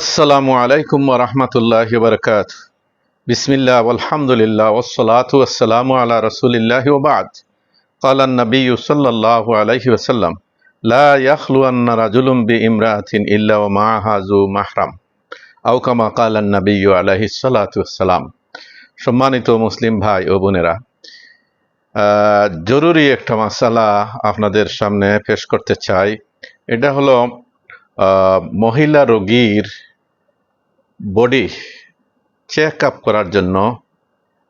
আসসালামু আলাইকুম রহমতুল্লাহ বরকাত বিসমিল্লা আলহামদুলিল্লাহ ওসলাত আসসালামু আলা রসুলিল্লাহ ওবাদ কালান নবী সাল্লাহ আলাইহি ওসাল্লাম লা ইয়াখলুয়ান্না রাজুলুম বি ইমরাতিন ইল্লা ও মাহাজু মাহরাম। আউকামা কালান নবী আলহি সালাতাম সম্মানিত মুসলিম ভাই ও বোনেরা জরুরি একটা মাসালা আপনাদের সামনে পেশ করতে চাই। এটা হলো মহিলা রোগীর বডি চেক আপ করার জন্য,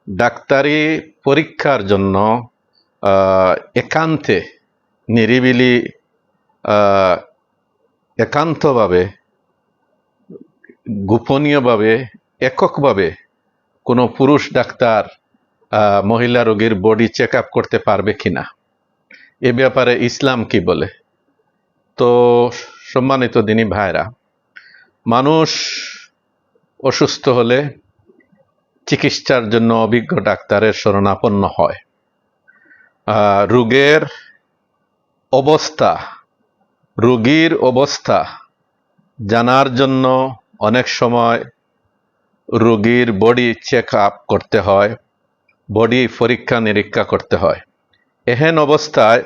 ডাক্তারি পরীক্ষার জন্য একান্তে, নিরিবিলি একান্তভাবে, গোপনীয়ভাবে, এককভাবে কোনো পুরুষ ডাক্তার মহিলা রোগীর বডি চেক আপ করতে পারবে কিনা? এ ব্যাপারে ইসলাম কি বলে? তো সম্মানিত দিনী ভাইরা মানুষ অসুস্থ হলে চিকিৎসার জন্য অভিজ্ঞ ডাক্তারের শরণাপন্ন হয়। রোগের অবস্থা, রোগীর অবস্থা জানার জন্য অনেক সময় রোগীর বডি চেক আপ করতে হয়, বডি পরীক্ষা নিরীক্ষা করতে হয়। এহেন অবস্থায়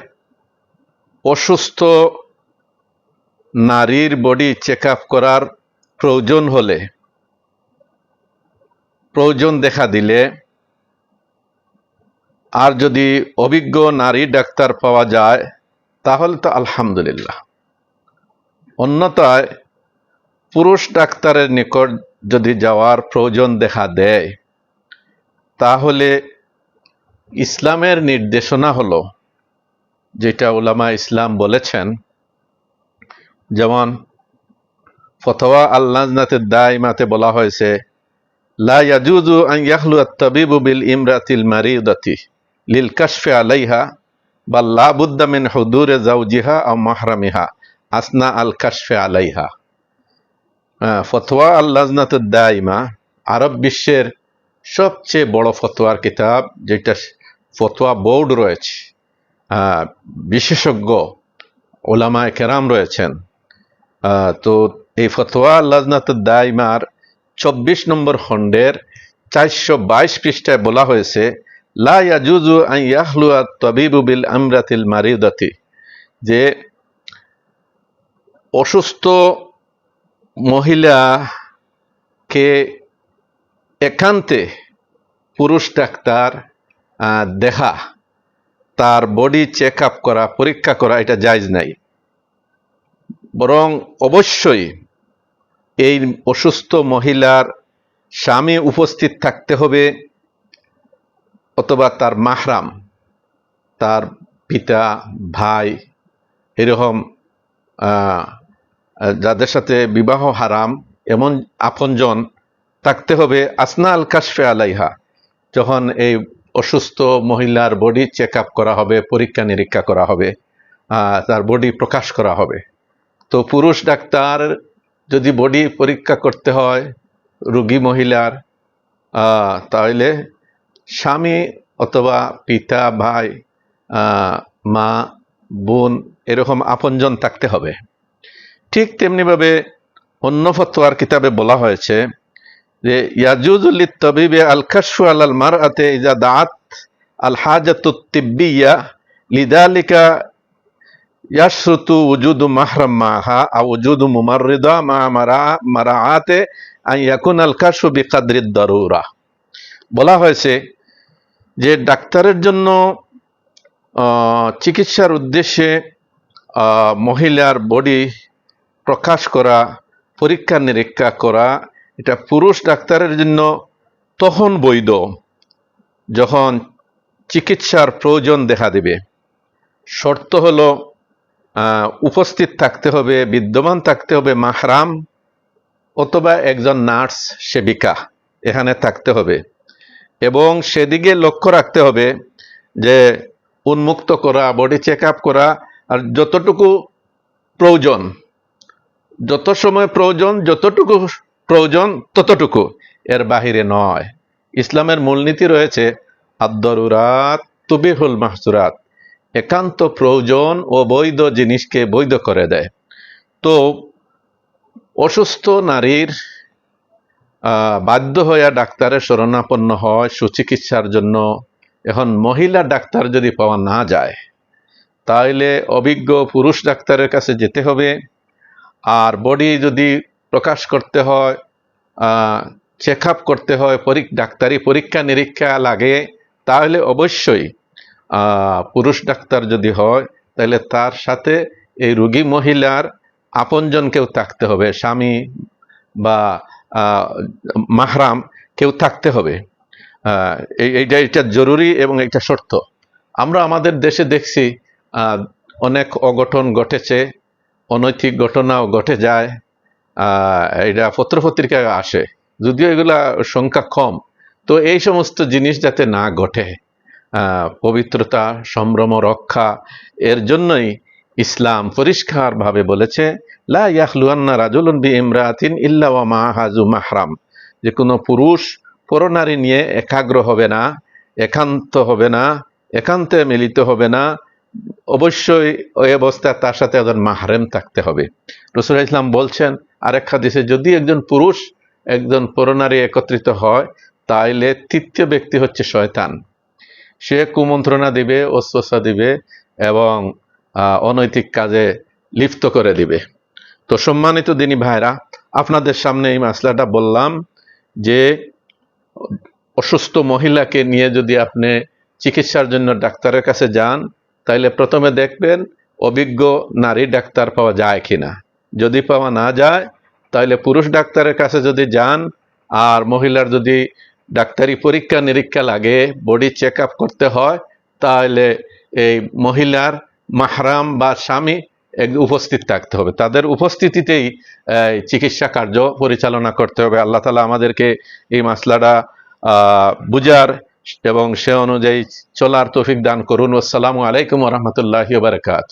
অসুস্থ নারীর বডি চেক করার প্রয়োজন হলে, প্রয়োজন দেখা দিলে, আর যদি অভিজ্ঞ নারী ডাক্তার পাওয়া যায়, তাহলে তো আলহামদুলিল্লাহ। অন্যতায় পুরুষ ডাক্তারের নিকট যদি যাওয়ার প্রয়োজন দেখা দেয়, তাহলে ইসলামের নির্দেশনা হলো, যেটা উলামা ইসলাম বলেছেন যেমন ফতোয়া আল্লাহনাতের দায়মাতে বলা হয়েছে, লা ইয়াজুজু আন ইয়াখলু আত-তাবিবু বিল ইমরাতিল মারিদাতি লিল কাশফি আলাইহা বা লা বুদ্দা মিন হুদুরে জাওজিহা আও মাহরামিহা আসনা আল কাশফি আলাইহা। ফতোয়া আল্লাহনাতের দায়মা আরব বিশ্বের সবচেয়ে বড় ফতোয়ার কিতাব, যেটা ফতোয়া বোর্ড রয়েছে। বিশেষজ্ঞ ওলামায় কেরাম রয়েছেন। তো এই ফতোয়া লাজনাত দাইমার চব্বিশ নম্বর খণ্ডের চারশো বাইশ পৃষ্ঠায় বলা হয়েছে, লা ইয়াজুজু আন ইয়াহলুয়া তাবিবু বিল আমরাতিল মারিদাতি। যে অসুস্থ মহিলাকে একান্তে পুরুষ ডাক্তার দেখা, তার বডি চেক আপ করা, পরীক্ষা করা, এটা জায়জ নাই। বরং অবশ্যই এই অসুস্থ মহিলার স্বামী উপস্থিত থাকতে হবে অথবা তার মাহরাম, তার পিতা, ভাই, এরকম যাদের সাথে বিবাহ হারাম, এমন আপনজন থাকতে হবে। আসনা আল কাশফে আলাইহা, যখন এই অসুস্থ মহিলার বডি চেক করা হবে পরীক্ষা নিরীক্ষা করা হবে তার বডি প্রকাশ করা হবে। তো পুরুষ ডাক্তার যদি বডি পরীক্ষা করতে হয়, রোগী মহিলার তাহলে স্বামী অথবা পিতা, ভাই মা, বোন এরকম আপনজন থাকতে হবে। ঠিক তেমনিভাবে অন্য ফতোয়ার কিতাবে বলা হয়েছে যে ইয়াজুজুল তবিবে আল কাশফু আলাল মারআতে ইজা দাআত আল হাজাতু তিব্বিয়া লিদালিকা ইয়াশরুতু উজুদু মাহরাম মাহা আও উজুদু মুমাররিদা মা মারা মারাআতে আন ইয়াকুন আল কাশফু বিকাদরি দারুরা বলা হয়েছে যে ডাক্তারের জন্য চিকিৎসার উদ্দেশ্যে মহিলার বডি প্রকাশ করা, পরীক্ষা নিরীক্ষা করা, এটা পুরুষ ডাক্তারের জন্য তখন বৈধ, যখন চিকিৎসার প্রয়োজন দেখা দেবে। শর্ত হলো উপস্থিত থাকতে হবে, বিদ্যমান থাকতে হবে মাহরাম, অথবা একজন নার্স, সেবিকা, এখানে থাকতে হবে। এবং সেদিকে লক্ষ্য রাখতে হবে যে উন্মুক্ত করা, বডি চেক আপ করা, আর যতটুকু প্রয়োজন, যত সময় প্রয়োজন, যতটুকু প্রয়োজন, ততটুকু, এর বাহিরে নয়। ইসলামের মূলনীতি রয়েছে আদরুরাত তুবিহুল মাহসুরাত। একান্ত প্রয়োজন ও বৈধ জিনিসকে বৈধ করে দেয়। তো অসুস্থ নারীর বাধ্য হইয়া ডাক্তারের শরণাপন্ন হয়, সুচিকিৎসার জন্য। এখন মহিলা ডাক্তার যদি পাওয়া না যায় তাহলে অভিজ্ঞ পুরুষ ডাক্তারের কাছে যেতে হবে। আর বডি যদি প্রকাশ করতে হয় চেক করতে হয় ডাক্তারি পরীক্ষা নিরীক্ষা লাগে তাহলে অবশ্যই পুরুষ ডাক্তার যদি হয়, তাহলে তার সাথে এই রোগী মহিলার আপনজন কেউ থাকতে হবে, স্বামী বা মাহরাম কেউ থাকতে হবে। এই- এইটা এটা জরুরি এবং এটা শর্ত। আমরা আমাদের দেশে দেখছি অনেক অঘটন ঘটেছে, অনৈতিক ঘটনাও ঘটে যায় এটা পত্রপত্রিকায় আসে, যদিও এগুলা সংখ্যা কম। তো এই সমস্ত জিনিস যাতে না ঘটে পবিত্রতা, সম্ভ্রম, রক্ষা, এর জন্যই ইসলাম পরিষ্কারভাবে বলেছে, লা ইয়াখলুয়ান্না রাজুলুন বি ইমরাতিন ইল্লা ওয়া মাহাজু মাহরাম। যে কোনো পুরুষ পরনারী নিয়ে একাগ্র হবে না, একান্ত হবে না, একান্তে মিলিত হবে না। অবশ্যই ওই অবস্থায় তার সাথে একজন মাহরেম থাকতে হবে। রসুল ইসলাম বলছেন, আরেক হাদিসে, যদি একজন পুরুষ একজন পরনারী একত্রিত হয়, তাইলে তৃতীয় ব্যক্তি হচ্ছে শয়তান। সে কুমন্ত্রণা দিবে অস্বসা দিবে এবং অনৈতিক কাজে লিপ্ত করে দিবে। তো সম্মানিত দিনী ভাইরা, আপনাদের সামনে এই মাসলাটা বললাম যে, অসুস্থ মহিলাকে নিয়ে যদি আপনি চিকিৎসার জন্য ডাক্তারের কাছে যান, তাইলে প্রথমে দেখবেন অভিজ্ঞ নারী ডাক্তার পাওয়া যায় কি না যদি পাওয়া না যায় তাহলে পুরুষ ডাক্তারের কাছে যদি যান, আর মহিলার যদি ডাক্তারি পরীক্ষা নিরীক্ষা লাগে বডি চেক করতে হয়, তাহলে এই মহিলার মাহরাম বা স্বামী উপস্থিত থাকতে হবে। তাদের উপস্থিতিতেই চিকিৎসা কার্য পরিচালনা করতে হবে। আল্লাহ তালা আমাদেরকে এই মাসলাটা বুঝার এবং সে অনুযায়ী চলার তৌফিক দান করুন। আসসালামু আলাইকুম রহমতুল্লাহ বারকাত